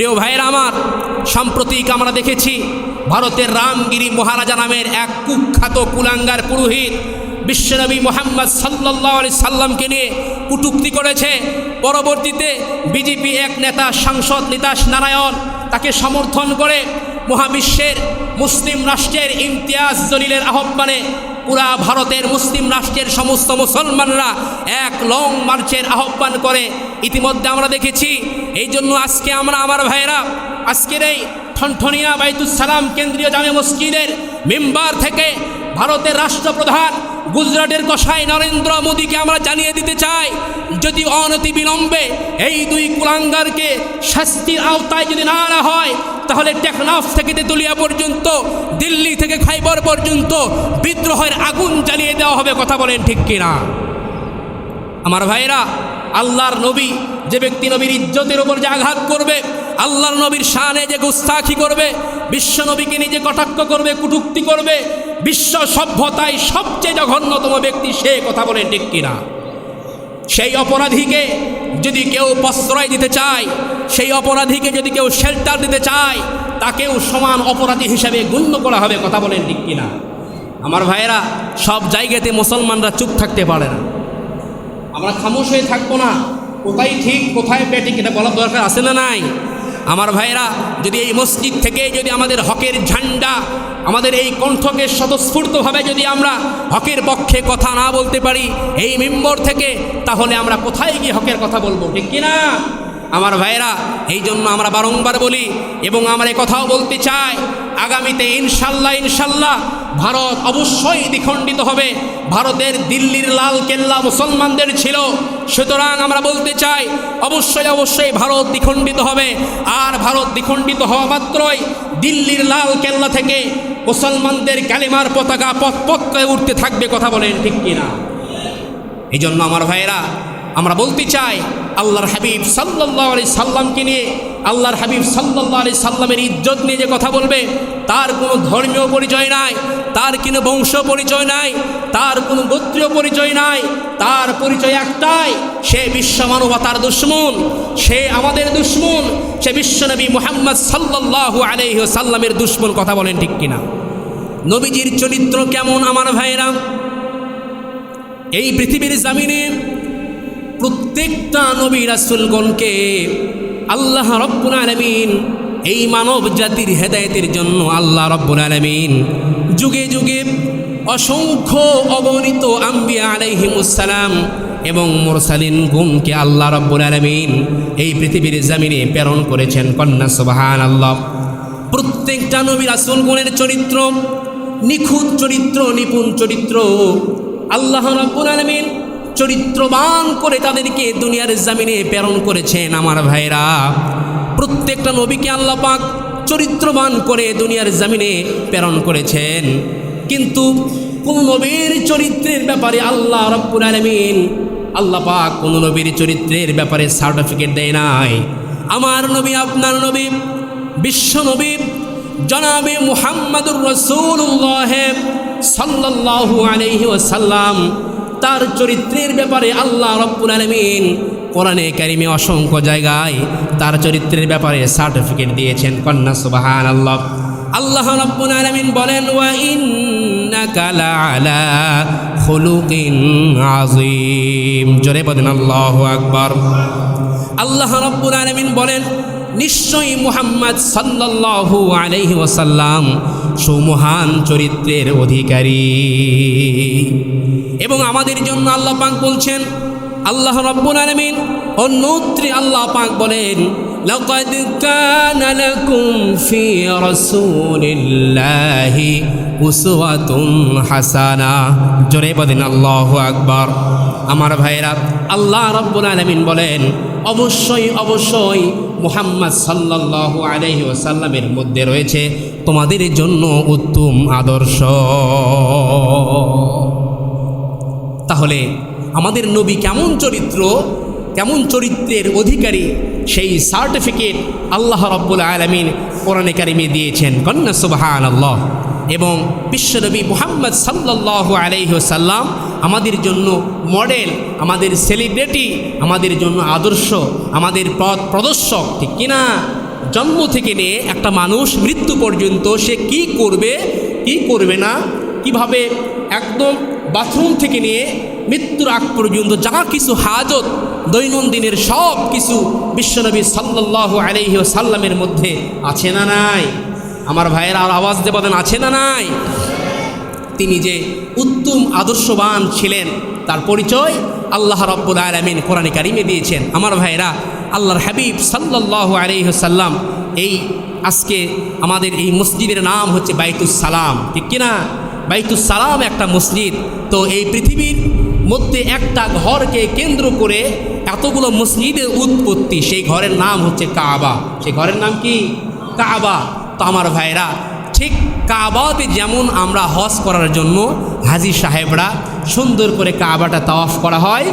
প্রিয় ভাইয়ের আমার, সাম্প্রতিক আমরা দেখেছি ভারতের রামগিরি মহারাজা নামের এক কুখ্যাত কুলাঙ্গার পুরোহিত বিশ্বনবী মোহাম্মদ সাল্লাহ আলি সাল্লামকে নিয়ে কুটুক্তি করেছে। পরবর্তীতে বিজেপি এক নেতা সাংসদ নিতাস নারায়ণ তাকে সমর্থন করে মহাবিশ্বের মুসলিম রাষ্ট্রের ইমতিয়াজ জলিলের আহ্বানে পুরা ভারতের মুসলিম রাষ্ট্রের সমস্ত মুসলমানরা এক লং মার্চের আহ্বান করে। ইতিমধ্যে আমরা দেখেছি এই জন্য আজকে আমরা আমার ভাইয়েরা, আজকের এই ঠনঠনিয়া বাইতুস সালাম কেন্দ্রীয় জামে মসজিদের মেম্বার থেকে ভারতের রাষ্ট্রপ্রধান গুজরাটের কষাই নরেন্দ্র মোদীকে আমরা জানিয়ে দিতে চাই, যদি অনতি বিলম্বে এই দুই কুলাঙ্গারকে শাস্তির আওতায় যদি না আনা হয়, তাহলে টেকনাফ থেকে তেতুলিয়া পর্যন্ত, দিল্লি থেকে খাইবর পর্যন্ত বিদ্রোহের আগুন জ্বালিয়ে দেওয়া হবে, কথা বলেন ঠিক কিনা? আমার ভাইরা আল্লাহর নবী যে ব্যক্তি নবীর ইজ্জতের উপর যে আঘাত করবে, আল্লাহর নবীর শানে যে গুস্তাখি করবে, বিশ্ব নবীকে নিজে কটাক্ষ করবে, কুটুক্তি করবে, বিশ্ব সভ্যতায় সবচেয়ে জঘন্যতম ব্যক্তি সে কথা বলেন ঠিক কিনা? সেই অপরাধীকে যদি কেউ প্রশ্রয় দিতে চায়, সেই অপরাধীকে যদি কেউ শেল্টার দিতে চায়, তাকেও সমান অপরাধী হিসাবে গণ্য করা হবে, কথা বলেন ঠিক কিনা? আমার ভাইয়েরা, সব জায়গাতে মুসলমানরা চুপ থাকতে পারে না। আমরা খামোশ হয়ে থাকব না। কোথায় ঠিক, কোথায় ব্যাটিক এটা বলার দরকার আছে না নাই? আমার ভাইয়েরা, যদি এই মসজিদ থেকে যদি আমাদের হকের ঝান্ডা, আমাদের এই কণ্ঠকে স্বতঃস্ফূর্তভাবে যদি আমরা হকের পক্ষে কথা না বলতে পারি এই মেম্বর থেকে, তাহলে আমরা কোথায় গিয়ে হকের কথা বলব? ঠিক কিনা আমার ভাইয়েরা, এই জন্য আমরা বারংবার বলি এবং আমরা কথাও বলতে চাই, আগামীতে ইনশাল্লাহ ইনশাল্লাহ ভারত অবশ্যই দ্বিখণ্ডিত হবে। ভারতের দিল্লির লাল কেল্লা মুসলমানদের ছিল। সুতরাং আমরা বলতে চাই, অবশ্যই অবশ্যই ভারত দ্বিখণ্ডিত হবে। আর ভারত দ্বিখণ্ডিত হওয়া মাত্রই দিল্লির লাল কেল্লা থেকে মুসলমানদের কালিমার পতাকা পথ উঠতে থাকবে, কথা বলেন ঠিক কিনা? এই জন্য আমার ভাইয়েরা, আমরা বলতে চাই আল্লাহর হাবিব সাল্লাহ আলি সাল্লামকে নিয়ে, আল্লাহর হাবিব সাল্লাহ আলি সাল্লামের ইজ্জত নিয়ে যে কথা বলবে, তার কোনো ধর্মীয় পরিচয় নাই, তার কোনো বংশ পরিচয় নাই, তার কোনো গোত্রীয় পরিচয় নাই, তার পরিচয় একটাই, সে বিশ্ব মানবতার দুশ্মন, সে আমাদের দুশ্মন, সে বিশ্বনবী মোহাম্মদ সাল্লাহ আলহ সাল্লামের দুশ্মন, কথা বলেন ঠিক কিনা? নবীজির চরিত্র কেমন আমার ভাইয়েরা? এই পৃথিবীর জামিনে প্রত্যেকটা নবী রাসুলগণকে আল্লাহ রব্বুল আলমিন এই মানব জাতির হেদায়েতের জন্য আল্লাহ রব্বুল আলমিন যুগে যুগে অসংখ্য অগণিত আম্বিয়া আলাইহিমুসালাম এবং মোরসালিন গুমকে আল্লাহ রব্বুল আলমিন এই পৃথিবীর জামিনে প্রেরণ করেছেন। কন্যা সুবাহান আল্লাহ প্রত্যেকটা নবী রাসুলগণের চরিত্র নিখুঁত চরিত্র, নিপুণ চরিত্র আল্লাহ রব্বুল আলমিন চরিত্রবান করে তাদেরকে দুনিয়ার জামিনে প্রেরণ করেছেন আমার ভাইরা প্রত্যেকটা নবীকে আল্লাহ পাক চরিত্রবান করে দুনিয়ার জামিনে প্রেরণ করেছেন। কিন্তু কোন নবীর চরিত্রের ব্যাপারে আল্লাহ রব্বুল আলমিন আল্লাহ পাক কোন নবীর চরিত্রের ব্যাপারে সার্টিফিকেট দেয় নাই। আমার নবী, আপনার নবী, বিশ্ব নবী, জনাবে মুহাম্মাদুর রসুল্লাহ সাল্লাল্লাহু আলাইহি ওয়াসাল্লাম তার চরিত্রের ব্যাপারে আল্লাহ রব্বুল আলমিন কোরআনে কারিমে অসংখ্য জায়গায় তার চরিত্রের ব্যাপারে সার্টিফিকেট দিয়েছেন। কন্যা সুবাহান আল্লাহ আল্লাহ রব্বুল আলমিন বলেন, ওয়া ইন্নাকা লাআলা খুলুকিন আযীম। জোরে আকবার। বলেন, নিশ্চয়ই মুহাম্মদ সাল্লাল্লাহু আলাইহি সুমহান চরিত্রের অধিকারী এবং আমাদের জন্য আল্লাহ পাক বলছেন আল্লাহ রব্বুল আলমিন অন্যত্রে আল্লাহ পাক বলেন لقد كان لكم في رسول الله أسوة حسنة জোরে বলেন আল্লাহু আকবার আমার ভাইরা আল্লাহ রব্বুল আলমিন বলেন অবশ্যই অবশ্যই মুহাম্মদ সাল্লাল্লাহু আলাইহি ওসাল্লামের মধ্যে রয়েছে, তোমাদের জন্য উত্তম আদর্শ। তাহলে আমাদের নবী কেমন চরিত্র, কেমন চরিত্রের অধিকারী, সেই সার্টিফিকেট আল্লাহ রব্বুল আলমিন কোরআনে কারিমে দিয়েছেন। কন্যা সুবাহান আল্লাহ এবং বিশ্বনবী মুহাম্মদ সাল্লাহ আলাইসাল্লাম আমাদের জন্য মডেল, আমাদের সেলিব্রিটি, আমাদের জন্য আদর্শ, আমাদের পথ প্রদর্শক, ঠিক কিনা? জন্ম থেকে নিয়ে একটা মানুষ মৃত্যু পর্যন্ত সে কি করবে কি করবে না, কীভাবে একদম বাথরুম থেকে নিয়ে মৃত্যুর আগ পর্যন্ত যা কিছু হাজত, দৈনন্দিনের সব কিছু বিশ্বনবী সাল্লাহ আলহি সাল্লামের মধ্যে আছে না নাই? আমার ভাইয়ের আর আওয়াজ দেবাদেন আছে না নাই? তিনি যে উত্তম, আদর্শবান ছিলেন, তার পরিচয় আল্লাহ রব্বুল আলমিন কোরআনে কারিমে দিয়েছেন। আমার ভাইরা আল্লাহর হাবিব সাল্লাহ আলহিহসাল্লাম এই আজকে আমাদের এই মসজিদের নাম হচ্ছে বাইতুস সালাম। ঠিক কিনা? বাইতুস সালাম একটা মসজিদ। তো এই পৃথিবীর মধ্যে একটা ঘরকে কেন্দ্র করে এতগুলো মসজিদের উৎপত্তি, সেই ঘরের নাম হচ্ছে কাবা। সেই ঘরের নাম কি? কাবা। তো আমার ভাইরা, ঠিক কাবাতে যেমন আমরা হজ করার জন্য হাজি সাহেবরা সুন্দর করে কাবাটা তাওয়াফ করা হয়,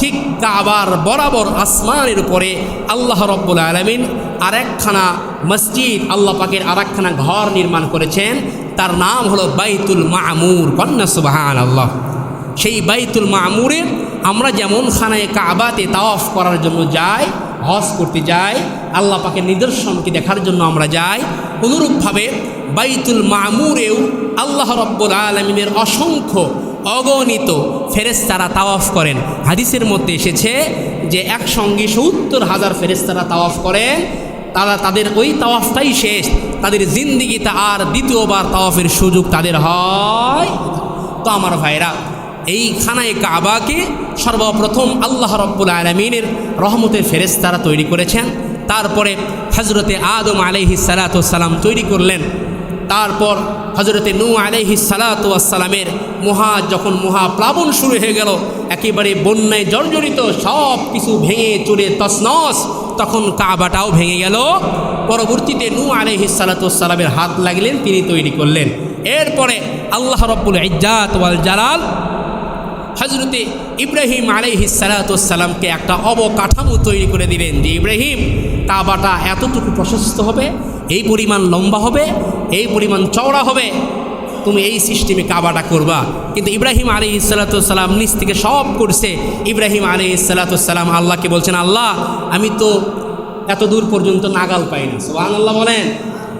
ঠিক কাবার বরাবর আসমানের উপরে আল্লাহ রব্বুল আলমিন আরেকখানা মসজিদ, আল্লাহ পাকের আরেকখানা ঘর নির্মাণ করেছেন, তার নাম হলো বাইতুল মামুর, কন্যা সুবাহান আল্লাহ সেই বাইতুল মামুরে আমরা যেমন খানায় কাবাতে তাওয়াফ করার জন্য যাই, হজ করতে যাই আল্লাহ পাকের নিদর্শনকে দেখার জন্য আমরা যাই। অনুরূপভাবে বাইতুল মামুরেও আল্লাহ রব্বুল আলমিনের অসংখ্য অগণিত ফেরেস্তারা তাওয়াফ করেন। হাদিসের মধ্যে এসেছে যে একসঙ্গে সত্তর হাজার ফেরেস্তারা তাওয়াফ করেন। তারা তাদের ওই তাওয়াফটাই শেষ। তাদের জিন্দিগিতে আর দ্বিতীয়বার তাওয়াফের সুযোগ তাদের হয় তো আমার ভাইরা, এই খানায় কাবাকে সর্বপ্রথম আল্লাহ রব্বুল আলমিনের রহমতের ফেরেস্তারা তৈরি করেছেন। তারপরে হজরতে আদম আলহি সালাতাম তৈরি করলেন। তারপর হজরতে নু আলহি সালাতামের মহা, যখন মহাপ্লাবন শুরু হয়ে গেল, একেবারে বন্যায় জর্জরিত সব কিছু ভেঙে চুরে তসনস তখন কাবাটাও ভেঙে গেল। পরবর্তীতে নু আলহি সালাতামের হাত লাগলেন, তিনি তৈরি করলেন। এরপরে আল্লাহ রব্বুল ইজ্জাত ওয়াল জালাল হজরতে ইব্রাহিম আলাইহি সালাতামকে একটা অবকাঠামো তৈরি করে দিলেন যে, ইব্রাহিম কাবাটা এতটুকু প্রশস্ত হবে, এই পরিমাণ লম্বা হবে, এই পরিমাণ চওড়া হবে, তুমি এই সিস্টেমে কাবাটা করবা। কিন্তু ইব্রাহিম আলী ইসালাতাম নিচ থেকে সব করছে। ইব্রাহিম আলী ইসালাতাম আল্লাহকে বলছেন, আল্লাহ, আমি তো এত দূর পর্যন্ত নাগাল পাই না। সোহান আল্লাহ বলেন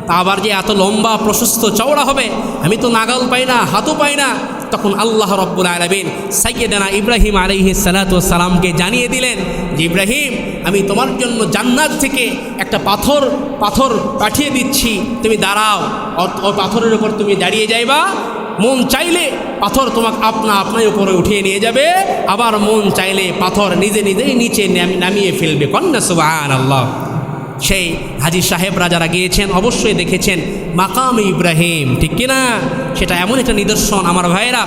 তা আবার যে এত লম্বা, প্রশস্ত, চওড়া হবে, আমি তো নাগাল পাই না, হাতও পাই না। তখন আল্লাহ রব্বুল আলমিন সাইয়েদানা ইব্রাহিম আলহি সালাতামকে জানিয়ে দিলেন যে, ইব্রাহিম, আমি তোমার জন্য জান্নাত থেকে একটা পাথর পাথর পাঠিয়ে দিচ্ছি। তুমি দাঁড়াও। ও পাথরের উপর তুমি দাঁড়িয়ে যাইবা। মন চাইলে পাথর তোমাকে আপনা আপনার উপরে উঠিয়ে নিয়ে যাবে। আবার মন চাইলে পাথর নিজে নিজেই নিচে নামিয়ে ফেলবে। কন্যা সুবাহ আল্লাহ সেই হাজি সাহেবরা যারা গিয়েছেন অবশ্যই দেখেছেন মাকাম ইব্রাহিম, ঠিক কিনা? সেটা এমন একটা নিদর্শন আমার ভাইয়েরা।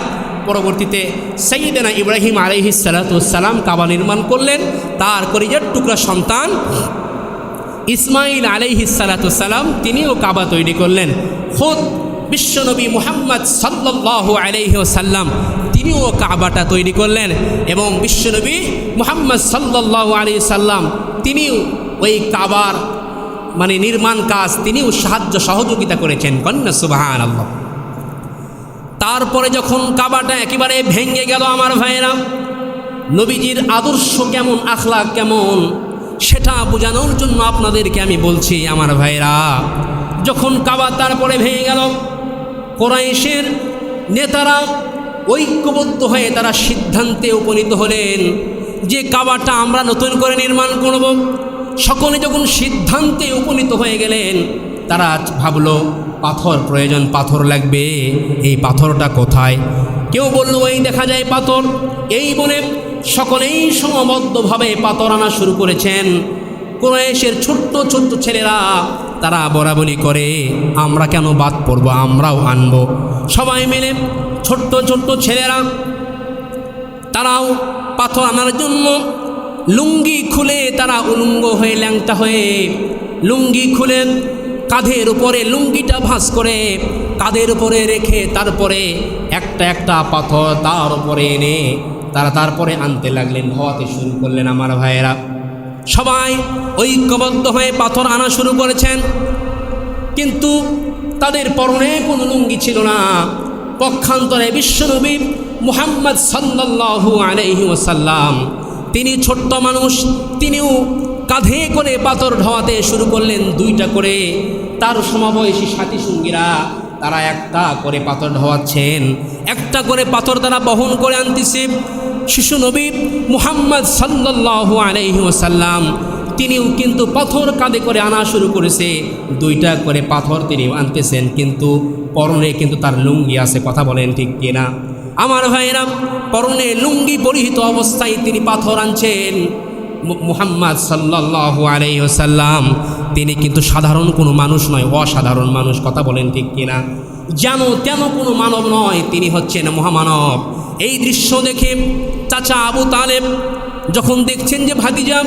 পরবর্তীতে সঈদেনা ইব্রাহিম আলহি সালাতাম কাবা নির্মাণ করলেন, তার করিজার টুকরা সন্তান ইসমাইল আলহি সালাতাম তিনিও কাবা তৈরি করলেন। খোদ বিশ্বনবী মুহাম্মদ সাল্লাহ আলহি সাল্লাম তিনিও কাবাটা তৈরি করলেন এবং বিশ্বনবী মুহাম্মদ সাল্লাহ আলি সাল্লাম তিনিও ওই কাবার মানে নির্মাণ কাজ তিনিও সাহায্য সহযোগিতা করেছেন, কন্যা সুবাহান আল্লাহ তারপরে যখন কাবাটা একেবারে ভেঙে গেল আমার ভাইয়েরা, নবীজির আদর্শ কেমন আখলা কেমন, সেটা বোঝানোর জন্য আপনাদেরকে আমি বলছি, আমার ভাইরা যখন কাবা তারপরে ভেঙে গেল, কোরাইশের নেতারা ঐক্যবদ্ধ হয়ে তারা সিদ্ধান্তে উপনীত হলেন যে কাবাটা আমরা নতুন করে নির্মাণ করব। সকলে যখন সিদ্ধান্তে উপনীত হয়ে গেলেন, তারা ভাবলো, পাথর প্রয়োজন, পাথর লাগবে, এই পাথরটা কোথায়? কেউ বলল, এই দেখা যায় পাথর। এই বলে সকলেই সমবদ্ধভাবে পাথর আনা শুরু করেছেন। কোরআশের ছোট্ট ছোট্ট ছেলেরা তারা বরাবরি করে, আমরা কেন বাদ পড়ব? আমরাও আনব। সবাই মিলে ছোট্ট ছোট্ট ছেলেরা তারাও পাথর আনার জন্য লুঙ্গি খুলে তারা উলুঙ্গ হয়ে ল্যাংটা হয়ে লুঙ্গি খুলে কাঁধের উপরে লুঙ্গিটা ভাঁজ করে কাঁধের উপরে রেখে তারপরে একটা একটা পাথর তার উপরে এনে তারা তারপরে আনতে লাগলেন, হওয়াতে শুরু করলেন আমার ভাইয়েরা। সবাই ঐক্যবদ্ধ হয়ে পাথর আনা শুরু করেছেন। কিন্তু তাদের পরনে কোনো লুঙ্গি ছিল না। পক্ষান্তরে বিশ্বনবী মুহাম্মদ সাল্লাল্লাহু আলাইহি ওয়াসাল্লাম তিনি ছোট্ট মানুষ, তিনিও কাঁধে করে পাথর ঢোয়াতে শুরু করলেন দুইটা করে। তার সমবয়সী সাথী সঙ্গীরা, তারা একটা করে পাথর ঢোয়াচ্ছেন একটা করে পাথর তারা বহন করে আনতেছে। শিশু নবী মুহাম্মদ সাল্লাল্লাহু আলাইহি ওয়াসাল্লাম, তিনিও কিন্তু পাথর কাঁধে করে আনা শুরু করেছে। দুইটা করে পাথর তিনি আনতেছেন, কিন্তু পরনে কিন্তু তার লুঙ্গি আছে, কথা বলেন ঠিক কিনা? আমার ভাইরা পরনে লুঙ্গি পরিহিত অবস্থায় তিনি পাথর আনছেন। মুহাম্মদ সাল্লাল্লাহু আলাইহি ওয়াসাল্লাম, তিনি কিন্তু সাধারণ কোনো মানুষ নয়, অসাধারণ মানুষ, কথা বলেন ঠিক কিনা? যেন, তেন কোনো মানব নয়, তিনি হচ্ছেন মহামানব। এই দৃশ্য দেখে চাচা আবু তালেব যখন দেখছেন যে ভাতিজা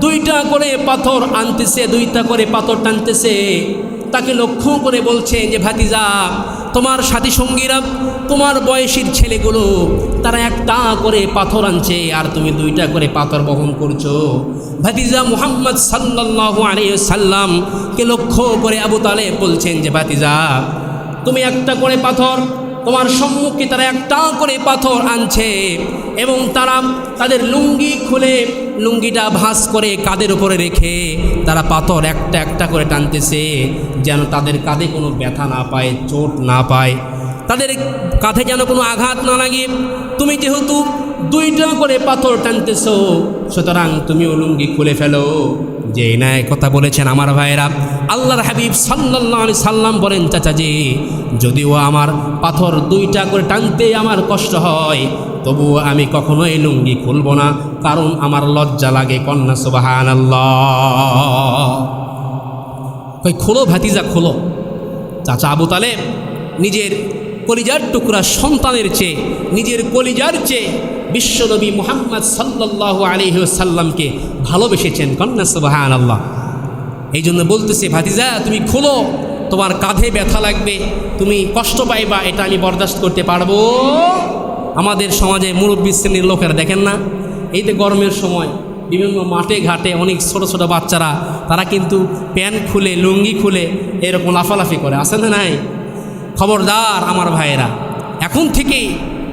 দুইটা করে পাথর আনতেছে, দুইটা করে পাথর টানতেছে তাকে লক্ষ্য করে বলছে যে, ভাতিজা, তোমার সাথী সঙ্গীরা, তোমার বয়সীর ছেলেগুলো, তারা একটা করে পাথর আনছে আর তুমি দুইটা করে পাথর বহন করছ। ভাতিজা মুহাম্মদ সাল্লাহ আলাইহি সাল্লামকে লক্ষ্য করে আবু তালে বলছেন যে, ভাতিজা, তুমি একটা করে পাথর তোমার সম্মুখে তারা একটা করে পাথর আনছে এবং তারা তাদের লুঙ্গি খুলে লুঙ্গিটা ভাঁজ করে কাদের উপরে রেখে তারা পাথর একটা একটা করে টানতেছে, যেন তাদের কাঁধে কোনো ব্যথা না পায়, চোট না পায়। তাদের কাঁধে যেন কোনো আঘাত না লাগে। তুমি যেহেতু দুইটা করে পাথর টানতেছ, সুতরাং তুমিও লুঙ্গি খুলে ফেলো। যে ন্যায় কথা বলেছেন আমার ভাইয়েরা, আল্লাহর হাবিব সাল্লাল্লাহু আলাইহি সাল্লাম বলেন, চাচাজি, যদিও আমার পাথর দুইটা করে টানতে আমার কষ্ট হয়, তবুও আমি কখনোই লুঙ্গি খুলব না, কারণ আমার লজ্জা লাগে কন্যা সুবাহান কই, খোলো ভাতিজা, খোলো। চাচা আবু তালেব নিজের কলিজার টুকরা সন্তানের চেয়ে, নিজের কলিজার চেয়ে বিশ্বনবী মুহাম্মদ সাল্লাল্লাহু আলাইহি সাল্লামকে ভালোবেসেছেন। কন্যা সুবাহান আল্লাহ এই জন্য বলতেছে, ভাতিজা, তুমি খোলো, তোমার কাঁধে ব্যথা লাগবে, তুমি কষ্ট পাইবা, এটা আমি বরদাস্ত করতে পারব। আমাদের সমাজে মুরব্বী শ্রেণির লোকেরা দেখেন না? এই যে গরমের সময়, বিভিন্ন মাঠে ঘাটে অনেক ছোট ছোট বাচ্চারা, তারা কিন্তু প্যান্ট খুলে, লুঙ্গি খুলে এরকম লাফালাফি করে। আসে না নাই? খবরদার আমার ভাইয়েরা। এখন থেকে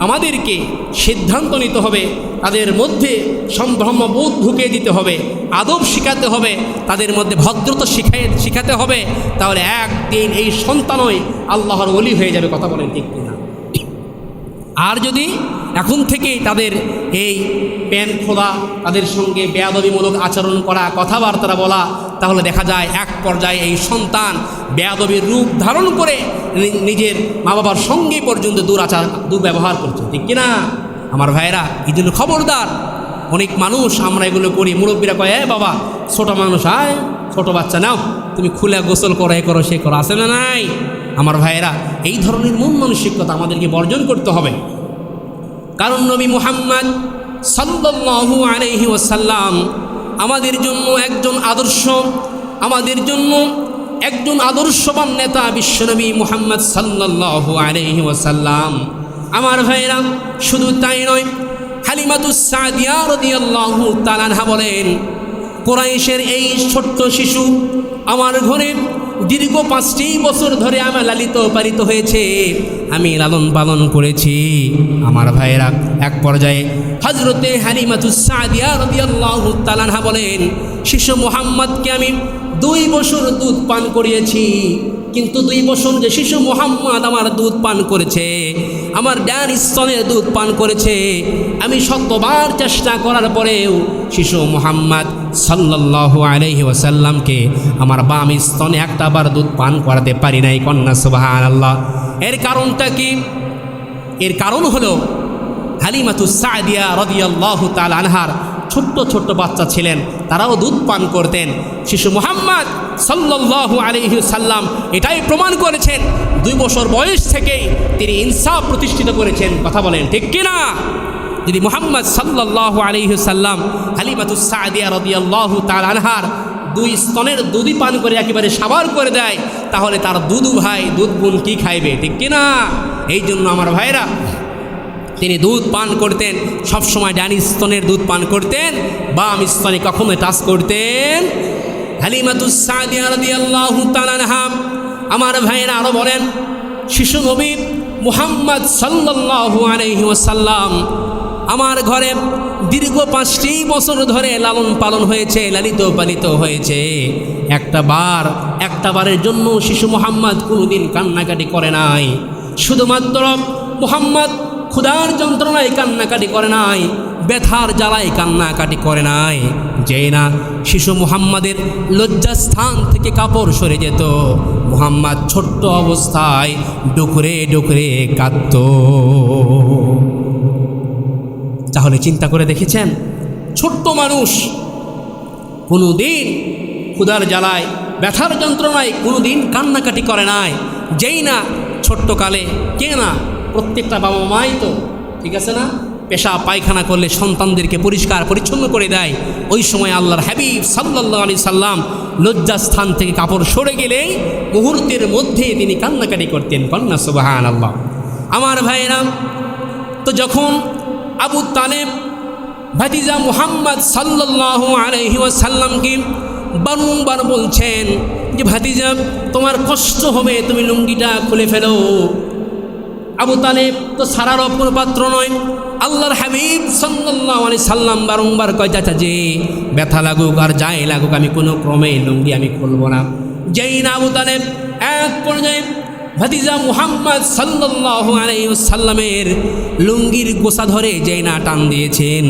আমাদেরকে সিদ্ধান্ত নিতে হবে, তাদের মধ্যে সম্ভ্রমবোধ ঢুকিয়ে দিতে হবে, আদব শিখাতে হবে, তাদের মধ্যে ভদ্রতা শিখাই শিখাতে হবে, তাহলে একদিন এই সন্তানই আল্লাহর অলি হয়ে যাবে কথা বলেন ঠিক কিনা? আর যদি এখন থেকেই তাদের এই প্যান খোলা, তাদের সঙ্গে বেয়াদবিমূলক আচরণ করা, কথাবার্তা বলা তাহলে দেখা যায় এক পর্যায়ে এই সন্তান বেয়াদবির রূপ ধারণ করে নিজের মা বাবার সঙ্গে পর্যন্ত দুরাচার, দুর্ব্যবহার করছে ঠিক কিনা? আমার ভাইয়েরা, এই জন্য খবরদার। অনেক মানুষ আমরা এগুলো করি। মুরব্বীরা কয়, এ বাবা, ছোট মানুষ, আয়, ছোট বাচ্চা নাও। তুমি খুলে গোসল করো, এ করো, সে করো। আসে না নাই? আমার ভাইয়েরা, এই ধরনের মন মানসিকতা আমাদেরকে বর্জন করতে হবে। কারণ নবী মুহাম্মদ সাল্লাল্লাহু আলাইহি ওয়াসাল্লাম আমাদের জন্য একজন আদর্শ, আমাদের জন্য একজন আদর্শবান নেতা বিশ্বনবী মুহাম্মদ সাল্লাহ আলহি ওয়াসাল্লাম। আমার ভাইরা, শুধু তাই নয় হালিমাতুসাদিয়ার বলেন, কোরাইশের এই ছোট্ট শিশু আমার ঘরে দীর্ঘ পাঁচটি বছর ধরে আমার লালিত পালিত হয়েছে। আমি লালন পালন করেছি। আমার ভাইয়েরা এক পর্যায়ে হজরতে হারিমাতুসাদিয়া বলেন, শিশু মোহাম্মদকে আমি দুই বছর দুধ পান করিয়েছি। কিন্তু দুই বছর যে শিশু মোহাম্মদ আমার দুধ পান করেছে আমার ডান স্তনের দুধ পান করেছে। আমি শতবার চেষ্টা করার পরেও শিশু মোহাম্মদ সাল্লাল্লাহু আলাইহি ওয়াসাল্লামকে আমার বাম স্তনে একটা বার দুধ পান করাতে পারি নাই, কন্যা সুবাহান আল্লাহ এর কারণটা কি? এর কারণ হলো হালিমাতু সাদিয়া রদিয়াল্লাহু তাল আনহার ছোট্ট ছোট্ট বাচ্চা ছিলেন, তারাও দুধ পান করতেন। শিশু মোহাম্মদ সাল্লাল্লাহু আলাইহি সাল্লাম এটাই প্রমাণ করেছেন। দুই বছর বয়স থেকেই তিনি ইনসাফ প্রতিষ্ঠিত করেছেন। কথা বলেন, ঠিক কিনা? যদি মোহাম্মদ সাল্লাল্লাহু আলাইহি সাল্লাম হালিমাতু সাদিয়া রদিয়াল্লাহু তাল আনহার দুই স্তনের দুধই পান করে একেবারে সাবার করে দেয়, তাহলে তার দুধু ভাই দুধ বোন কী খাইবে, ঠিক কিনা? এই জন্য আমার ভাইরা, তিনি দুধ পান করতেন, সবসময় ডানি স্তনের দুধ পান করতেন, বাম স্তনে কখনো টাচ করতেন আমার ভাইয়েরা আরও বলেন, শিশু নবী মুহাম্মদ সাল্লাল্লাহু আলাইহি ওয়াসাল্লাম আমার ঘরে দীর্ঘ পাঁচটি বছর ধরে লালন পালন হয়েছে, লালিত পালিত হয়েছে। একটা বার, একটা বারের জন্য শিশু মোহাম্মদ কোনোদিন কান্নাকাটি করে নাই। শুধুমাত্র মোহাম্মদ ক্ষুধার যন্ত্রণায় কান্নাকাটি করে নাই, ব্যথার জ্বালায় কান্নাকাটি করে নাই। যেই না শিশু মুহাম্মাদের লজ্জাস্থান থেকে কাপড় সরে যেত, মুহাম্মদ ছোট্ট অবস্থায় ডুকরে ডুকরে কাঁদত। তাহলে চিন্তা করে দেখেছেন, ছোট্ট মানুষ কোনো দিন ক্ষুধার জ্বালায়, ব্যথার যন্ত্রণায় কোনো দিন কান্নাকাটি করে নাই। যেই না ছোট্টকালে, কে না প্রত্যেকটা বাবা মাই তো, ঠিক আছে না? পেশা পায়খানা করলে সন্তানদেরকে পরিষ্কার পরিচ্ছন্ন করে দেয়। ওই সময় আল্লাহর হাবিব সাল্লাহ আলি সাল্লাম লজ্জাস্থান থেকে কাপড় সরে গেলেই মুহূর্তের মধ্যে তিনি কান্নাকাটি করতেন। কন্যা সুবাহান আল্লাহ আমার ভাইয়েরা, তো যখন আবু তালেব ভাতিজা মুহাম্মদ সাল্লাল্লাহু আলাইহি ওয়াসাল্লামকে বারংবার বলছেন যে, ভাতিজা, তোমার কষ্ট হবে, তুমি লুঙ্গিটা খুলে ফেলো। আবু তালেব তো সারার অপর পাত্র নয়। আল্লাহর হাবিব সাল্লাল্লাহু আলাইহি সাল্লাম বারংবার কয়, চাচা, যে ব্যথা লাগুক আর যাই লাগুক, আমি কোনো ক্রমে লুঙ্গি আমি খুলবো না। যেই না আবু তালেব, এক পর্যায়ে ভাতিজা মুহাম্মদ সাল্লাল্লাহু আলাইহি সাল্লামের লুঙ্গির গোসা ধরে যেই না টান দিয়েছেন,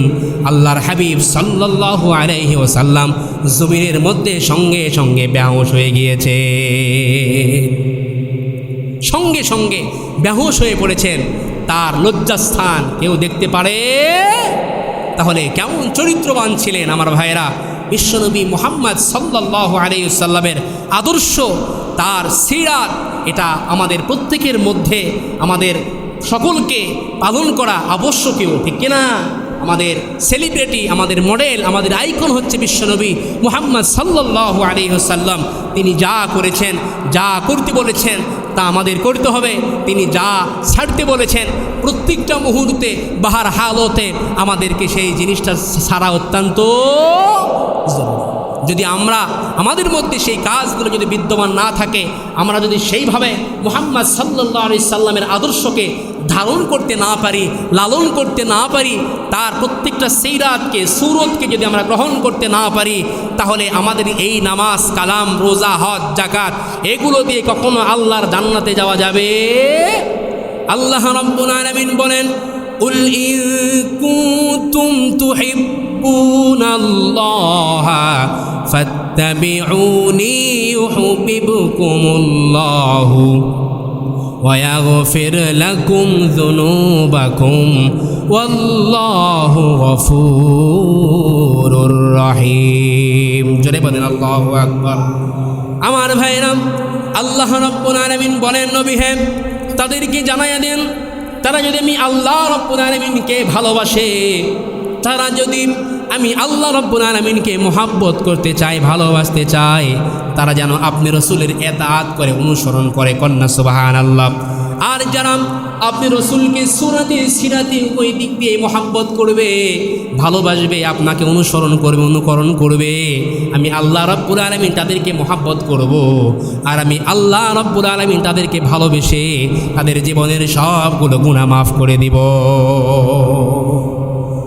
আল্লাহর হাবিব সাল্লাল্লাহু আলাইহি সাল্লাম জমিনের মধ্যে সঙ্গে সঙ্গে বেহুশ হয়ে গিয়েছে। সঙ্গে সঙ্গে বেহুশ হয়ে পড়েছেন। তার লজ্জাস্থান কেউ দেখতে পারে? তাহলে কেমন চরিত্রবান ছিলেন আমার ভাইয়েরা? বিশ্বনবী মোহাম্মদ সাল্লাহ আলাইসাল্লামের আদর্শ, তার সিরাত এটা আমাদের প্রত্যেকের মধ্যে, আমাদের সকলকে পালন করা আবশ্যকীয় ঠিক কিনা? আমাদের সেলিব্রিটি আমাদের মডেল আমাদের আইকন হচ্ছে বিশ্বনবী মুহাম্মদ সাল্লাহ আলিহসাল্লাম তিনি যা করেছেন, যা করতে বলেছেন তা আমাদের করতে হবে। তিনি যা ছাড়তে বলেছেন, প্রত্যেকটা মুহূর্তে, বাহার হালতে আমাদেরকে সেই জিনিসটা সারা অত্যন্ত জরুরি। যদি আমরা আমাদের মধ্যে সেই কাজগুলো যদি বিদ্যমান না থাকে, আমরা যদি সেইভাবে মোহাম্মদ সাল্লাহ আলি সাল্লামের আদর্শকে ধারণ করতে না পারি, লালন করতে না পারি, তার প্রত্যেকটা সেইরাতকে সুরতকে যদি আমরা গ্রহণ করতে না পারি, তাহলে আমাদের এই নামাজ, কালাম, রোজা, হজ জাকাত এগুলো দিয়ে কখনো আল্লাহর জান্নাতে যাওয়া যাবে? আল্লাহ রব্বুল বলেন, উল ইন فاتبعوني يحببكم الله ويغفر لكم ذنوبكم والله غفور رحيم জোরে বলেন আল্লাহু আকবার আমার ভাইরা আল্লাহ রব্বুল আলামিন বলেন নবী হে তাদেরকে জানাইয়া দেন তারা যদি আমি আল্লাহ রব্বুল আলমিনকে ভালোবাসে তারা যদি আমি আল্লাহ রব্বুল আলমিনকে মোহাব্বত করতে চাই, ভালোবাসতে চাই। তারা যেন আপনি রসুলের এতাত করে অনুসরণ করে কন্যা সুবাহান আল্লাহ আর যারা আপনি রসুলকে সুরাতে, সিরাতে ওই দিক দিয়ে মোহাব্বত করবে, ভালোবাসবে, আপনাকে অনুসরণ করবে, অনুকরণ করবে, আমি আল্লাহ রব্বুল আলমিন তাদেরকে মোহাব্বত করব। আর আমি আল্লাহ রব্বুল আলমিন তাদেরকে ভালোবেসে তাদের জীবনের সবগুলো গুণা মাফ করে দিব।